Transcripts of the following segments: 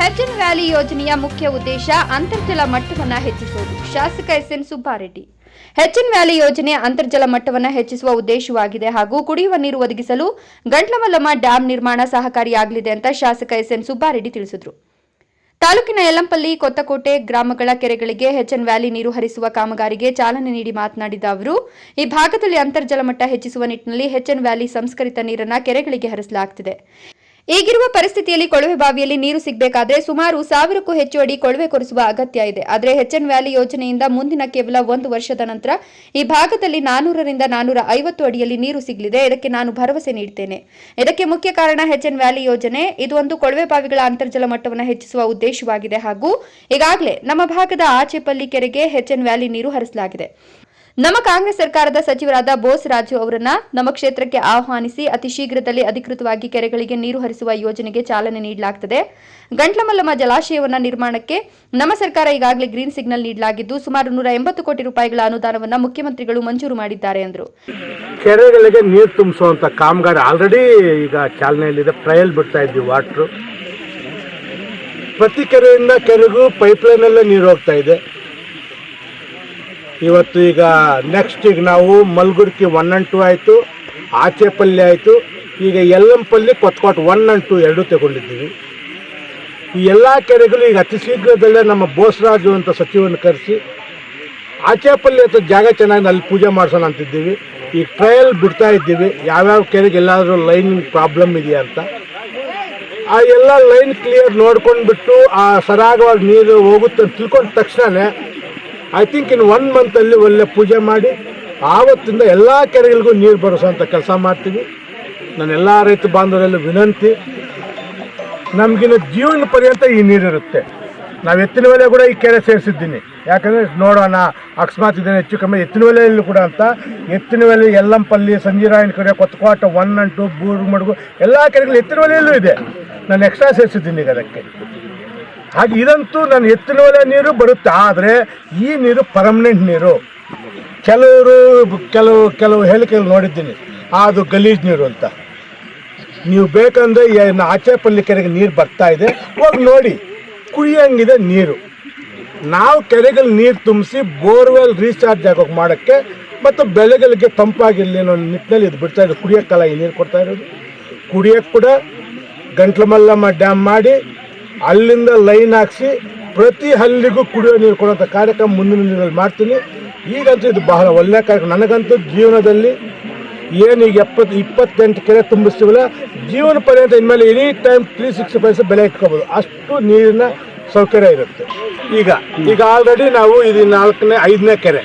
HN valley ಯೋಜನೆಯ ಮುಖ್ಯ ಉದ್ದೇಶ ಅಂತರ್ಜಲ ಮಟ್ಟವನ್ನು ಹೆಚ್ಚಿಸುವುದು. ಶಾಸಕ S N Subbareddy. H N valley ಯೋಜನೆ ಅಂತರ್ಜಲ ಮಟ್ಟವನ್ನು ಹೆಚ್ಚಿಸುವ ಉದ್ದೇಶವಾಗಿದೆ ಹಾಗೂ ಕುಡಿಯುವ ನೀರು ಒದಗಿಸಲು ಗಂಟ್ಲಮಲ್ಲಮ್ಮ ಡ್ಯಾಂ ನಿರ್ಮಾಣ ಸಹಕಾರಿಯಾಗಲಿದೆ ಅಂತ ಶಾಸಕ ಎಸ್ ಎನ್ ಸುಬ್ಬಾರೆಡ್ಡಿ ತಿಳಿಸಿದರು. ತಾಲೂಕಿನ ಯಲ್ಲಂಪಲ್ಲಿ, ಕೊತ್ತಕೋಟೆ ಗ್ರಾಮಗಳ ಕೆರೆಗಳಿಗೆ ಹೆಚ್ಎನ್ ವ್ಯಾಲಿ ನೀರು ಹರಿಸುವ ಕಾಮಗಾರಿಗೆ ಚಾಲನೆ ನೀಡಿ ಮಾತನಾಡಿದ ಅವರು, ಈ ಭಾಗದಲ್ಲಿ ಅಂತರ್ಜಲ ಮಟ್ಟ ಹೆಚ್ಚಿಸುವ ನಿಟ್ಟಿನಲ್ಲಿ ಹೆಚ್ಎನ್ ವ್ಯಾಲಿ ಸಂಸ್ಕರಿತ ನೀರನ್ನು ಕೆರೆಗಳಿಗೆ ಹರಿಸಲಾಗುತ್ತಿದೆ ಈಗಿರುವ ಪರಿಸ್ಥಿತಿಯಲ್ಲಿ ಕೊಳವೆ ಬಾವಿಯಲ್ಲಿ ನೀರು ಸಿಗಬೇಕಾದ್ರೆ ಸುಮಾರು ಸಾವಿರಕ್ಕೂ ಹೆಚ್ಚು ಅಡಿ ಕೊಳವೆ ಕೊರೆಸುವ ಅಗತ್ಯ ಇದೆ. ಆದರೆ ಹೆಚ್ಎನ್ ವ್ಯಾಲಿ ಯೋಜನೆಯಿಂದ ಮುಂದಿನ ಕೇವಲ ಒಂದು ವರ್ಷದ ನಂತರ ಈ ಭಾಗದಲ್ಲಿ ನಾನೂರರಿಂದ ನಾನೂರ ಐವತ್ತು ಅಡಿಯಲ್ಲಿ ನೀರು ಸಿಗಲಿದೆ. ಇದಕ್ಕೆ ನಾನು ಭರವಸೆ ನೀಡುತ್ತೇನೆ ಇದಕ್ಕೆ ಮುಖ್ಯ ಕಾರಣ ಹೆಚ್ಎನ್ ವ್ಯಾಲಿ ಯೋಜನೆ. ಇದು ಒಂದು ಕೊಳವೆ ಬಾವಿಗಳ ಅಂತರ್ಜಲ ಮಟ್ಟವನ್ನು ಹೆಚ್ಚಿಸುವ ಉದ್ದೇಶವಾಗಿದೆ. ಹಾಗೂ ಈಗಾಗಲೇ ನಮ್ಮ ಭಾಗದ ಆಚೆಪಲ್ಲಿ ಕೆರೆಗೆ ಹೆಚ್ಎನ್ ವ್ಯಾಲಿ ನೀರು ಹರಿಸಲಾಗಿದೆ. ನಮ್ಮ ಕಾಂಗ್ರೆಸ್ ಸರ್ಕಾರದ ಸಚಿವರಾದ ಬೋಸ್ ರಾಜು ಅವರನ್ನ ನಮ್ಮ ಕ್ಷೇತ್ರಕ್ಕೆ ಆಹ್ವಾನಿಸಿ ಅತಿ ಶೀಘ್ರದಲ್ಲಿ ಅಧಿಕೃತವಾಗಿ ಕೆರೆಗಳಿಗೆ ನೀರು ಹರಿಸುವ ಯೋಜನೆಗೆ ಚಾಲನೆ ನೀಡಲಾಗುತ್ತದೆ ಗಂಟ್ಲಮಲ್ಲಮ್ಮ ಜಲಾಶಯವನ್ನ ನಿರ್ಮಾಣಕ್ಕೆ ನಮ್ಮ ಸರ್ಕಾರ ಈಗಾಗಲೇ ಗ್ರೀನ್ ಸಿಗ್ನಲ್ ನೀಡಲಾಗಿದ್ದು, ಸುಮಾರು ನೂರ ಎಂಬತ್ತು ಕೋಟಿ ರೂಪಾಯಿಗಳ ಅನುದಾನವನ್ನ ಮುಖ್ಯಮಂತ್ರಿಗಳು ಮಂಜೂರು ಮಾಡಿದ್ದಾರೆ ಎಂದರು ಕೆರೆಗಳಿಗೆ ನೀರು ತುಂಬಿಸುವಂತ ಕಾಮಗಾರಿ ಆಲ್ರೆಡಿ ಈಗ ಚಾಲನೆಯಲ್ಲಿದೆ. ಟ್ರಯಲ್ ಬಿಡ್ತಾ ಇದ್ವಿ ವಾಟರ್ ಪ್ರತಿ ಕೆರೆಯಿಂದ ಕೆರೆಗೂ ಪೈಪ್ಲೈನಲ್ಲೇ ನೀರು ಹೋಗ್ತಾ ಇದೆ. ಇವತ್ತು ಈಗ ನೆಕ್ಸ್ಟ್ ಈಗ ನಾವು ಮಲ್ಗುಡ್ಕಿ ಒನ್ ಆ್ಯಂಡ್ ಟು ಆಯಿತು, ಆಚೆಪಲ್ಲಿ ಆಯಿತು. ಈಗ Ellampalli Kothkot one and two ಎರಡೂ ತಗೊಂಡಿದ್ದೀವಿ. ಈ ಎಲ್ಲ ಕೆರೆಗಳು ಈಗ ಅತಿ ಶೀಘ್ರದಲ್ಲೇ ನಮ್ಮ ಬೋಸರಾಜು ಅಂತ ಸಚಿವನ ಕರೆಸಿ, ಆಚೆಪಲ್ಲಿ ಅಂತ ಜಾಗ ಚೆನ್ನಾಗಿ ಅಲ್ಲಿ ಪೂಜೆ ಮಾಡಿಸೋಣ ಅಂತಿದ್ದೀವಿ. ಈಗ ಟ್ರಯಲ್ ಬಿಡ್ತಾ ಇದ್ದೀವಿ. ಯಾವ್ಯಾವ ಕೆರೆಗೆ ಎಲ್ಲಾದರೂ ಲೈನ್ ಪ್ರಾಬ್ಲಮ್ ಇದೆಯಾ ಅಂತ. ಆ ಎಲ್ಲ ಲೈನ್ ಕ್ಲಿಯರ್ ನೋಡ್ಕೊಂಡ್ಬಿಟ್ಟು ಆ ಸರಾಗವಾಗಿ ನೀರು ಹೋಗುತ್ತೆ ಅಂತ ತಿಳ್ಕೊಂಡ ತಕ್ಷಣವೇ ಐ ಥಿಂಕ್ ಇನ್ ಒನ್ ಮಂತಲ್ಲಿ ಒಳ್ಳೆ ಪೂಜೆ ಮಾಡಿ, ಆವತ್ತಿಂದ ಎಲ್ಲ ಕೆರೆಗಳಿಗೂ ನೀರು ಬರೆಸೋಂಥ ಕೆಲಸ ಮಾಡ್ತೀವಿ. ನನ್ನ ಎಲ್ಲ ರೈತ ಬಾಂಧವರೆಲ್ಲ ವಿನಂತಿ ನಮಗಿನ್ನು ಜೀವನ ಪರ್ಯಂತ ಈ ನೀರಿರುತ್ತೆ ನಾವು ಎತ್ತಿನ ಒಲೆ ಕೂಡ ಈ ಕೆರೆ ಸೇರಿಸಿದ್ದೀನಿ. ಯಾಕಂದರೆ ನೋಡೋಣ, ಅಕಸ್ಮಾತ್ ಇದನ್ನು ಹೆಚ್ಚು ಕಮ್ಮಿ ಎತ್ತಿನ ಒಲೆಯಲ್ಲೂ ಕೂಡ ಅಂತ. ಎತ್ತಿನ ಒಲೆ ಯಲ್ಲಂಪಲ್ಲಿ, ಸಂಜೀರಾಯನ ಕಡೆ ಕೊತ್ಕೋಟ ಒನ್ ಅಂಟು ಬೂರು ಮಡುಗು ಎಲ್ಲ ಕೆರೆಗಳು ಎತ್ತಿನ ಒಲೆಯಲ್ಲೂ ಇದೆ. ನಾನು ಎಕ್ಸ್ಟ್ರಾ ಸೇರಿಸಿದ್ದೀನಿ ಈಗ ಅದಕ್ಕೆ. ಹಾಗೆ ಇದಂತೂ ನಾನು ಎತ್ತಿನ ನೀರು ಬರುತ್ತೆ. ಆದರೆ ಈ ನೀರು ಪರ್ಮನೆಂಟ್ ನೀರು. ಕೆಲವರು ಕೆಲವು ಕೆಲವು ಹೇಳಿಕೆಗಳು ನೋಡಿದ್ದೀನಿ. ಅದು ಗಲೀಜ್ ನೀರು ಅಂತ. ನೀವು ಬೇಕಂದ್ರೆ ಏನು ಆಚೆಪಲ್ಲಿ ಕೆರೆಗೆ ನೀರು ಬರ್ತಾ ಇದೆ. ಹೋಗಿ ನೋಡಿ ಕುಯ್ಯಂಗಿದೆ ನೀರು. ನಾವು ಕೆರೆಗಳು ನೀರು ತುಂಬಿಸಿ ಬೋರ್ವೆಲ್ ರೀಚಾರ್ಜ್ ಆಗೋಕೆ ಮಾಡೋಕ್ಕೆ ಮತ್ತು ಬೆಳೆಗಳಿಗೆ ತಂಪಾಗಿರಲಿ ಅನ್ನೋ ನಿಟ್ಟಿನಲ್ಲಿ ಇದು ಬಿಡ್ತಾ ಇರೋದು ಕುಡಿಯೋಕ್ಕಲ್ಲ ಈ ನೀರು ಕೊಡ್ತಾ ಇರೋದು. ಕುಡಿಯೋಕ್ಕೆ ಕೂಡ ಗಂಟ್ಲು ಮಲ್ಲಮ್ಮ ಡ್ಯಾಮ್ ಮಾಡಿ ಅಲ್ಲಿಂದ ಲೈನ್ ಹಾಕ್ಸಿ ಪ್ರತಿ ಹಳ್ಳಿಗೂ ಕುಡಿಯೋ ನೀರು ಕೊಡುವಂಥ ಕಾರ್ಯಕ್ರಮ ಮುಂದಿನ ದಿನದಲ್ಲಿ ಮಾಡ್ತೀನಿ. ಈಗಂತೂ ಇದು ಬಹಳ ಒಳ್ಳೆಯ ಕಾರ್ಯಕ್ರಮ. ನನಗಂತೂ ಜೀವನದಲ್ಲಿ ಏನು ಈಗ ಎಪ್ಪತ್ತು, ಇಪ್ಪತ್ತೆಂಟು ಕೆರೆ ತುಂಬಿಸ್ತೀವಲ್ಲ, ಜೀವನ ಪರ್ಯಂತ ಇನ್ಮೇಲೆ any time three sixty five ಬೆಲೆ ಇಟ್ಕೋಬೋದು. ಅಷ್ಟು ನೀರಿನ ಸೌಕರ್ಯ ಇರುತ್ತೆ. ಈಗ ಈಗ ಆಲ್ರೆಡಿ ನಾವು ಇದು ನಾಲ್ಕನೇ, ಐದನೇ ಕೆರೆ.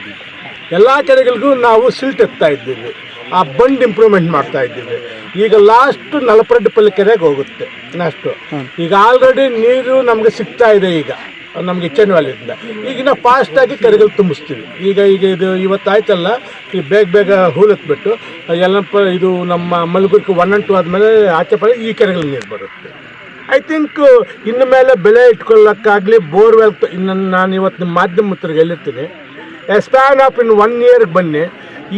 ಎಲ್ಲ ಕೆರೆಗಳಿಗೂ ನಾವು ಸಿಲ್ಟ್ ಎತ್ತಾ ಇದ್ದೀವಿ. ಆ ಬಂಡ್ ಇಂಪ್ರೂವ್ಮೆಂಟ್ ಮಾಡ್ತಾ ಇದ್ದೀವಿ. ಈಗ ಲಾಸ್ಟ್ ನಲಪರೆಡ್ಡಿಪಲ್ಲಿ ಕೆರೆಗೆ ಹೋಗುತ್ತೆ. ನೆಕ್ಸ್ಟ್ ಈಗ ಆಲ್ರೆಡಿ ನೀರು ನಮಗೆ ಸಿಗ್ತಾ ಇದೆ ಈಗ. ನಮಗೆ ಚೆನ್ನವಾಲಿಂದ ಈಗ ನಾವು ಫಾಸ್ಟಾಗಿ ಕೆರೆಗಳು ತುಂಬಿಸ್ತೀವಿ. ಈಗ ಈಗ ಇದು ಇವತ್ತು ಆಯ್ತಲ್ಲ ಈ ಬೇಗ ಬೇಗ ಹೂಲತ್ಬಿಟ್ಟು ಎಲ್ಲಪ್ಪ ಇದು ನಮ್ಮ ಮಲಗುರ್ಕಿ ಒನ್ ಅಂಡ್ ಟು ಆದಮೇಲೆ ಆಚೆ ಪಡೆ ಈ ಕೆರೆಗಳು ನೀರು ಬರುತ್ತೆ. ಐ ಥಿಂಕ್ ಇನ್ನು ಮೇಲೆ ಬೆಲೆ ಇಟ್ಕೊಳ್ಳೋಕ್ಕಾಗಲಿ ಬೋರ್ವೆಲ್ ಇನ್ನು ನಾನು ಇವತ್ತು ನಿಮ್ಮ ಮಾಧ್ಯಮ ಮಿತ್ರರಿಗೆ ಹೇಳಿರ್ತೀನಿ. ಸ್ಪ್ಯಾನ್ ಆಫ್ ಇನ್ ಒನ್ ಇಯರ್ಗೆ ಬನ್ನಿ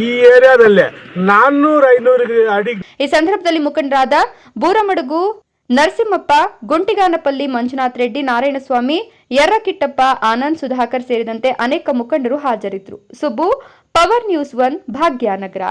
ಈ ಏರಿಯಾದಲ್ಲೇ ನಾನ್ನೂರ ಐನೂರು ಅಡಿ ಈ ಸಂದರ್ಭದಲ್ಲಿ ಮುಖಂಡರಾದ ಬೂರಮಡುಗು, ನರಸಿಂಹಪ್ಪ, ಗುಂಟಿಗಾನಪಲ್ಲಿ ಮಂಜುನಾಥ್ ರೆಡ್ಡಿ, ನಾರಾಯಣಸ್ವಾಮಿ ಯರ್ರಕಿಟ್ಟಪ್ಪ ಆನಂದ್ ಸುಧಾಕರ್ ಸೇರಿದಂತೆ ಅನೇಕ ಮುಖಂಡರು ಹಾಜರಿದ್ದರು. Subbu, power news one, Bhagyanagar.